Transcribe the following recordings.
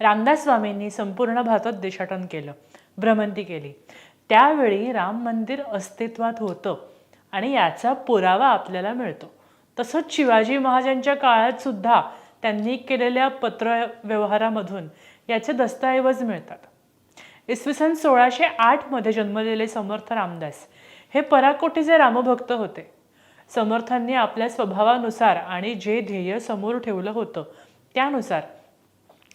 रामदास स्वामींनी संपूर्ण भारतात देशाटन केलं भ्रमंती केली. त्यावेळी राम मंदिर अस्तित्वात होतं आणि याचा पुरावा आपल्याला मिळतो. तसंच शिवाजी महाराजांच्या काळात सुद्धा त्यांनी केलेल्या पत्र व्यवहारामधून याचे दस्तऐवज मिळतात. इसवी सन सोळाशे आठमध्ये जन्मलेले समर्थ रामदास हे पराकोटीचे रामभक्त होते. समर्थांनी आपल्या स्वभावानुसार आणि जे ध्येय समोर ठेवलं होतं त्यानुसार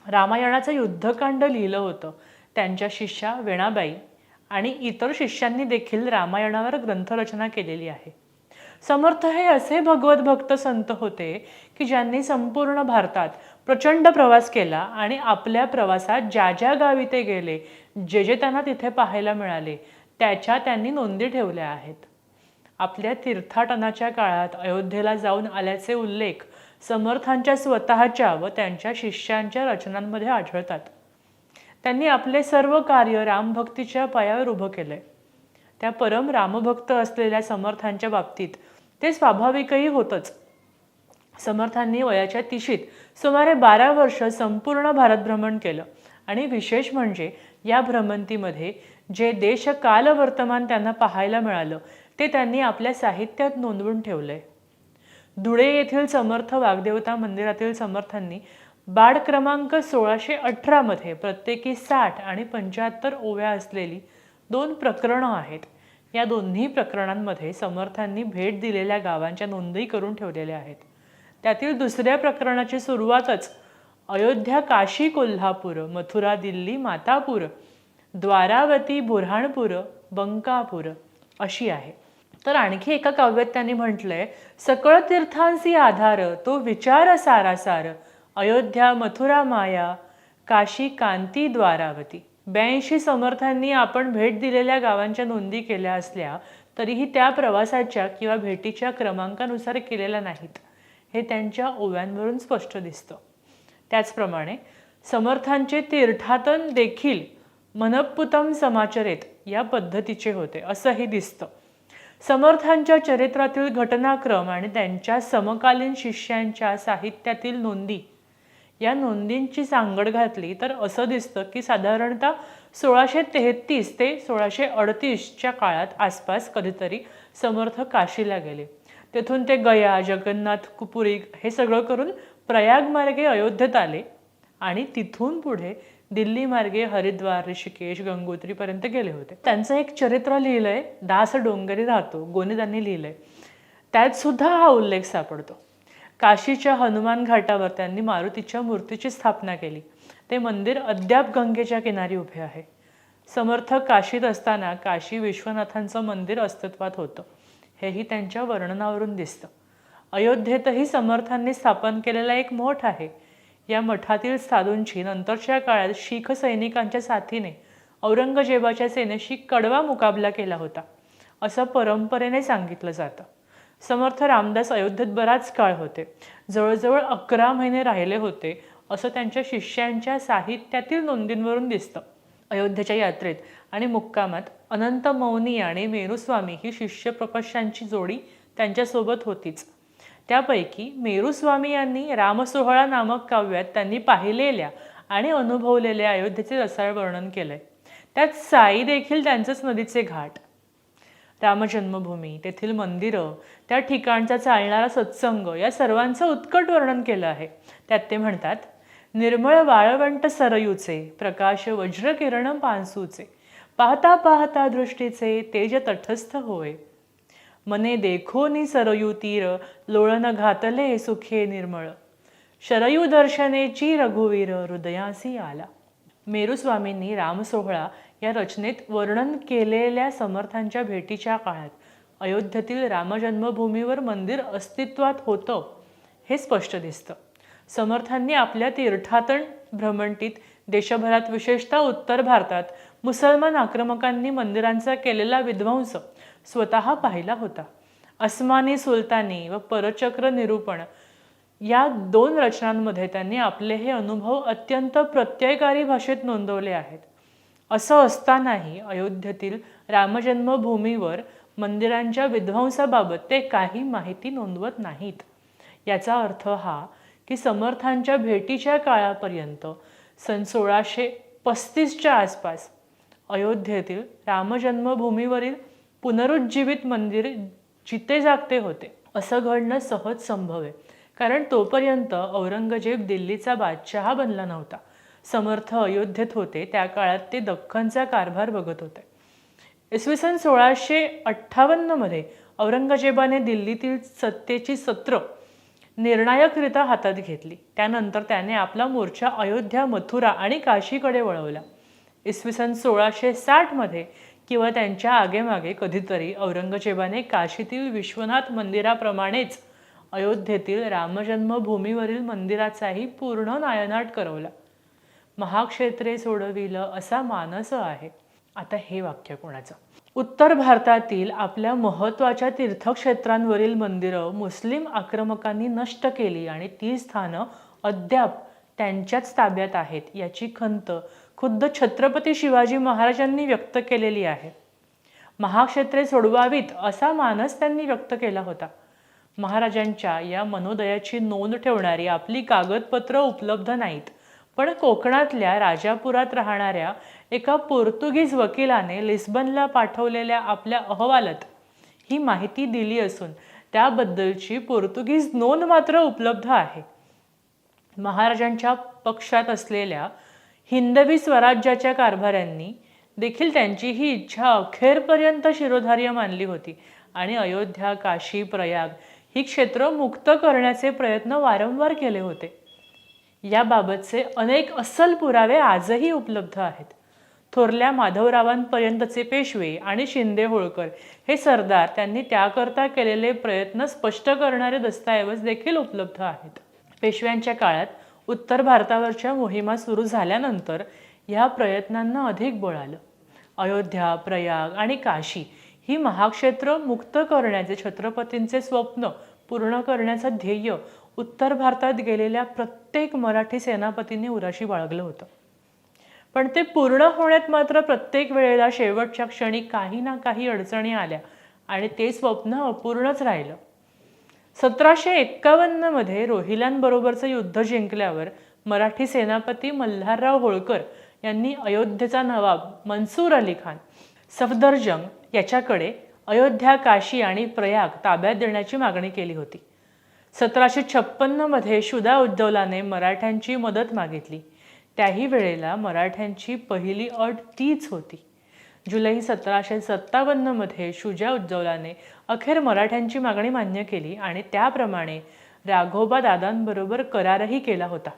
रामायणाचं युद्धकांड लिहिलं होतं. त्यांच्या शिष्या वेणाबाई आणि इतर शिष्यांनी देखील रामायणावर ग्रंथरचना केलेली आहे. समर्थ हे असे भगवत भक्त संत होते की ज्यांनी संपूर्ण भारतात प्रचंड प्रवास केला आणि आपल्या प्रवासात ज्या ज्या गावी ते गेले जे जे त्यांना तिथे पाहायला मिळाले त्याच्या त्यांनी नोंदी ठेवल्या आहेत. आपल्या तीर्थाटनाच्या काळात अयोध्येला जाऊन आल्याचे उल्लेख समर्थांच्या स्वतःच्या व त्यांच्या शिष्यांच्या रचनांमध्ये आढळतात. त्यांनी आपले सर्व कार्य रामभक्तीच्या पायावर उभं केलंय. त्या परम रामभक्त असलेल्या समर्थांच्या बाबतीत ते स्वाभाविकही होतंच. समर्थांनी वयाच्या तिशीत सुमारे बारा वर्ष संपूर्ण भारत भ्रमण केलं आणि विशेष म्हणजे या भ्रमंतीमध्ये जे देश काल वर्तमान त्यांना पाहायला मिळालं ते त्यांनी आपल्या साहित्यात नोंदवून ठेवलंय. धुळे येथील समर्थ वाग्देवता मंदिरातील समर्थांनी बाड क्रमांक सोळाशे अठरामध्ये प्रत्येकी साठ आणि पंच्याहत्तर ओव्या असलेली दोन प्रकरणं आहेत. या दोन्ही प्रकरणांमध्ये समर्थांनी भेट दिलेल्या गावांच्या नोंदी करून ठेवलेल्या आहेत. त्यातील दुसऱ्या प्रकरणाची सुरुवातच अयोध्या काशी कोल्हापूर मथुरा दिल्ली मातापूर द्वारावती बुऱ्हाणपूर बंकापूर अशी आहे. तर आणखी एका काव्यात त्यांनी म्हटलंय सकळ तीर्थांसी आधार तो विचार सारासार अयोध्या मथुरा माया काशी कांती द्वारावती. ब्याऐंशी समर्थांनी आपण भेट दिलेल्या गावांच्या नोंदी केल्या असल्या तरीही त्या प्रवासाच्या किंवा भेटीच्या क्रमांकानुसार केलेल्या नाहीत. हे त्यांच्या ओव्यांवरून स्पष्ट दिसतं. त्याचप्रमाणे समर्थांचे तीर्थाटन देखील मनप्पुतम समाचरेत या पद्धतीचे होते असंही दिसतं. समर्थांच्या चरित्रातील घटनाक्रम आणि त्यांच्या समकालीन शिष्यांच्या साहित्यातील नोंदी. या नोंदींची सांगड घातली तर असं दिसतं की साधारणतः सोळाशे तेहतीस ते सोळाशे अडतीसच्या काळात आसपास कधीतरी समर्थ काशीला गेले. तेथून ते गया जगन्नाथ कुपुरी हे सगळं करून प्रयाग मार्गे अयोध्येत आले आणि तिथून पुढे दिल्लीमार्गे हरिद्वार ऋषिकेश गंगोत्रीपर्यंत गेले होते. त्यांचं एक चरित्र लिहिलंय दास डोंगरी राहतो गोनीदांनी लिहिलंय. त्यात सुद्धा हा उल्लेख सापडतो. काशीच्या हनुमान घाटावर त्यांनी मारुतीच्या मूर्तीची स्थापना केली. ते मंदिर अद्याप गंगेच्या किनारी उभे आहे. समर्थ काशीत असताना काशी विश्वनाथांचं मंदिर अस्तित्वात होतं. हेही त्यांच्या वर्णनावरून दिसतं. अयोध्येतही समर्थांनी स्थापन केलेला एक मठ आहे. या मठातील साधूंची नंतरच्या काळात शीख सैनिकांच्या साथीने औरंगजेबाच्या सेनेशी कडवा मुकाबला केला होता असं परंपरेने सांगितलं जातं. समर्थ रामदास अयोध्येत बराच काळ होते. जवळजवळ अकरा महिने राहिले होते असं त्यांच्या शिष्यांच्या साहित्यातील नोंदींवरून दिसतं. अयोध्येच्या यात्रेत आणि मुक्कामात अनंत मौनी आणि मेरुस्वामी ही शिष्य प्रकाशांची जोडी त्यांच्यासोबत होतीच. त्यापैकी मेरुस्वामी यांनी रामसोहळा नामक काव्यात त्यांनी पाहिलेल्या आणि अनुभवलेल्या अयोध्येचे रसाळ वर्णन केलंय. त्यात साई देखील त्यांचंच नदीचे घाट. रामजन्मभूमी तेथील मंदिरं त्या ठिकाणचा चालणारा सत्संग या सर्वांचं उत्कट वर्णन केलं आहे. त्यात ते म्हणतात निर्मळ वाळवंट सरयूचे प्रकाश वज्रकिरण पानसूचे पाहता पाहता दृष्टीचे तेज तटस्थ होय. मने देखो नि सरयू तीर लोळन घातले सुखे निर्मळ. शरयू दर्शनेची रघुवीर हृदयासी आला. मेरुस्वामींनी रामसोहळा या रचनेत वर्णन केलेल्या समर्थांच्या भेटीच्या काळात अयोध्येतील रामजन्मभूमीवर मंदिर अस्तित्वात होतं हे स्पष्ट दिसतं. समर्थांनी आपल्या तीर्थाटन भ्रमंतीत देशभरात विशेषतः उत्तर भारतात मुसलमान आक्रमकांनी मंदिरांचा केलेला विध्वंस स्वतः पाहिला होता. अस्मानी सुलतानी व परचक्र निरूपण या दोन रचनांमध्ये त्यांनी आपले हे अनुभव अत्यंत प्रत्ययकारी भाषेत नोंदवले आहेत. असं असतानाही अयोध्येतील रामजन्मभूमीवर मंदिरांच्या विध्वंसाबाबत ते काही माहिती नोंदवत नाहीत. याचा अर्थ हा की समर्थांच्या भेटीच्या काळापर्यंत सन सोळाशे पस्तीसच्या आसपास अयोध्येतील रामजन्मभूमीवरील पुनरुज्जीवित मंदिर जिते जागते होते असं घडणं सहज संभव आहे. कारण तोपर्यंत औरंगजेब दिल्लीचा बादशहा बनला नव्हता. समर्थ अयोध्येत होते त्या काळात ते दख्खनचा कारभार बघत होते. इसवी सन सोळाशे अठ्ठावन्नमध्ये औरंगजेबाने दिल्लीतील सत्तेची सत्र निर्णायकरित्या हातात घेतली. त्यानंतर त्याने आपला मोर्चा अयोध्या मथुरा आणि काशीकडे वळवला. इसवी सन सोळाशे साठमध्ये किंवा त्यांच्या आगेमागे कधीतरी औरंगजेबाने काशीतील विश्वनाथ मंदिराप्रमाणेच अयोध्येतील रामजन्मभूमीवरील मंदिराचाही पूर्ण नायनाट करवला. महाक्षेत्रे सोडविलं असा मानस आहे. आता हे वाक्य कोणाचं? उत्तर भारतातील आपल्या महत्त्वाच्या तीर्थक्षेत्रांवरील मंदिरं मुस्लिम आक्रमकांनी नष्ट केली आणि ती स्थानं अद्याप त्यांच्याच ताब्यात आहेत याची खंत खुद्द छत्रपती शिवाजी महाराजांनी व्यक्त केलेली आहे. महाक्षेत्रे सोडवावीत असा मानस त्यांनी व्यक्त केला होता. महाराजांच्या या मनोदयाची नोंद ठेवणारी आपली कागदपत्र उपलब्ध नाहीत पण कोकणातल्या राजापुरात राहणाऱ्या एका पोर्तुगीज वकिलाने लिस्बनला पाठवलेल्या आपल्या अहवालात ही माहिती दिली असून त्याबद्दलची पोर्तुगीज नोंद मात्र उपलब्ध आहे. महाराजांच्या पक्षात असलेल्या हिंदवी स्वराज्याच्या कारभाऱ्यांनी देखील त्यांची ही इच्छा अखेरपर्यंत शिरोधार्य मानली होती. आणि अयोध्या काशी प्रयाग ही क्षेत्र मुक्त करण्याचे प्रयत्न वारंवार केले होते. याबाबतचे अनेक अस्सल पुरावे आजही उपलब्ध आहेत. थोरल्या माधवरावांपर्यंतचे पेशवे आणि शिंदे होळकर हे सरदार त्यांनी त्याकरता केलेले प्रयत्न स्पष्ट करणारे दस्तऐवज देखील उपलब्ध आहेत. पेशव्यांच्या काळात उत्तर भारतावरच्या मोहिमा सुरू झाल्यानंतर या प्रयत्नांना अधिक बळ आलं अयोध्या प्रयाग आणि काशी ही महाक्षेत्र मुक्त करण्याचे छत्रपतींचे स्वप्न पूर्ण करण्याचं ध्येय उत्तर भारतात गेलेल्या प्रत्येक मराठी सेनापतींनी उराशी बाळगलं होतं. पण ते पूर्ण होण्यात मात्र प्रत्येक वेळेला शेवटच्या क्षणी काही ना काही अडचणी आल्या आणि ते स्वप्न अपूर्णच राहिलं. सतराशे एक्कावन्नमध्ये रोहिल्यांबरोबरचं युद्ध जिंकल्यावर मराठी सेनापती मल्हारराव होळकर यांनी अयोध्येचा नवाब मनसूर अली खान सफदरजंग याच्याकडे अयोध्या काशी आणि प्रयाग ताब्यात देण्याची मागणी केली होती. सतराशे छप्पन्नमध्ये शुदा उद्दौलाने मराठ्यांची मदत मागितली. त्याही वेळेला मराठ्यांची पहिली अट तीच होती. जुलै सतराशे सत्तावन्नमध्ये शुजा उज्जवलाने अखेर मराठ्यांची मागणी मान्य केली आणि त्याप्रमाणे राघोबा दादांबरोबर करारही केला होता.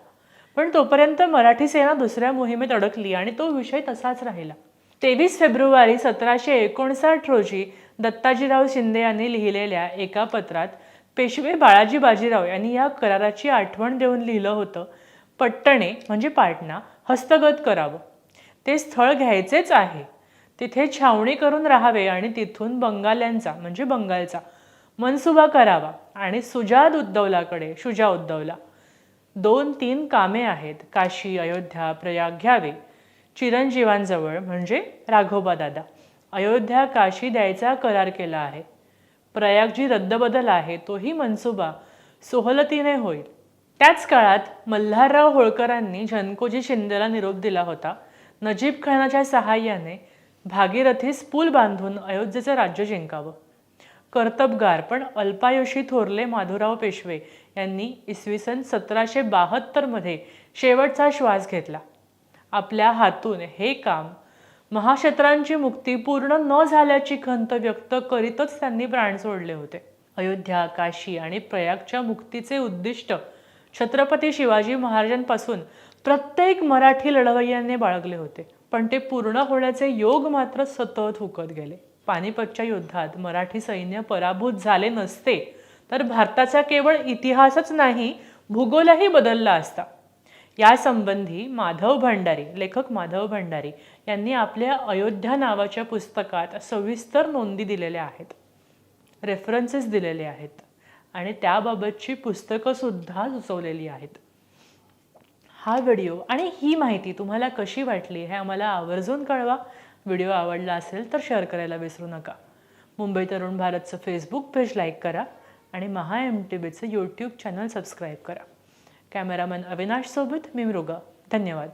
पण तोपर्यंत मराठी सेना दुसऱ्या मोहिमेत अडकली आणि तो विषय तसाच राहिला. तेवीस फेब्रुवारी सतराशे एकोणसाठ रोजी दत्ताजीराव शिंदे यांनी लिहिलेल्या एका पत्रात पेशवे बाळाजी बाजीराव यांनी या कराराची आठवण देऊन लिहिलं होतं पट्टणे म्हणजे पाटणा हस्तगत करावं. ते स्थळ घ्यायचेच आहे. तिथे छावणी करून राहावे आणि तिथून बंगाल्यांचा म्हणजे बंगालचा मनसुबा करावा आणि सुजाद उद्धवलाकडे शुजा उद्धवला. दोन तीन कामे आहेत. काशी अयोध्या प्रयाग घ्यावे. चिरंजीवांजवळ म्हणजे राघोबा दादा. अयोध्या काशी द्यायचा करार केला आहे. प्रयाग जी रद्दबदल आहे तोही मनसुबा सोहलतीने होईल. त्याच काळात मल्हारराव होळकरांनी झनकोजी शिंदेला निरोप दिला होता. नजीब खानाच्या सहाय्याने भागीरथीस पूल बांधून अयोध्येचं राज्य जिंकावं. कर्तबगार पण अल्पायुषी थोरले माधुराव पेशवे यांनी इसवी सन सतराशे बहात्तरमध्ये शेवटचा श्वास घेतला. आपल्या हातून हे काम महाक्षत्रांची मुक्ती पूर्ण न झाल्याची खंत व्यक्त करीतच त्यांनी प्राण सोडले होते. अयोध्या काशी आणि प्रयागच्या मुक्तीचे उद्दिष्ट छत्रपती शिवाजी महाराजांपासून प्रत्येक मराठी लढवय्याने बाळगले होते. पण ते पूर्ण होण्याचे योग मात्र सतत हुकत गेले. पानिपतच्या युद्धात मराठी सैन्य पराभूत झाले नसते तर भारताचा केवळ इतिहासच नाही भूगोलही बदलला असता. यासंबंधी माधव भंडारी लेखक माधव भंडारी यांनी आपल्या अयोध्या नावाच्या पुस्तकात सविस्तर नोंदी दिलेल्या आहेत. रेफरन्सेस दिलेले आहेत. आणि त्याबाबतची पुस्तकं सुद्धा सुचवलेली आहेत. हा व्हिडिओ आणि ही माहिती तुम्हाला कशी वाटली हे आम्हाला आवर्जून कळवा. व्हिडिओ आवडला असेल तर शेअर करायला विसरू नका. मुंबई तरुण भारतचं फेसबुक पेज लाईक करा आणि महा एम टी बीचं यूट्यूब चॅनल सबस्क्राईब करा. कॅमेरामन अविनाशसोबत मी मृगा. धन्यवाद.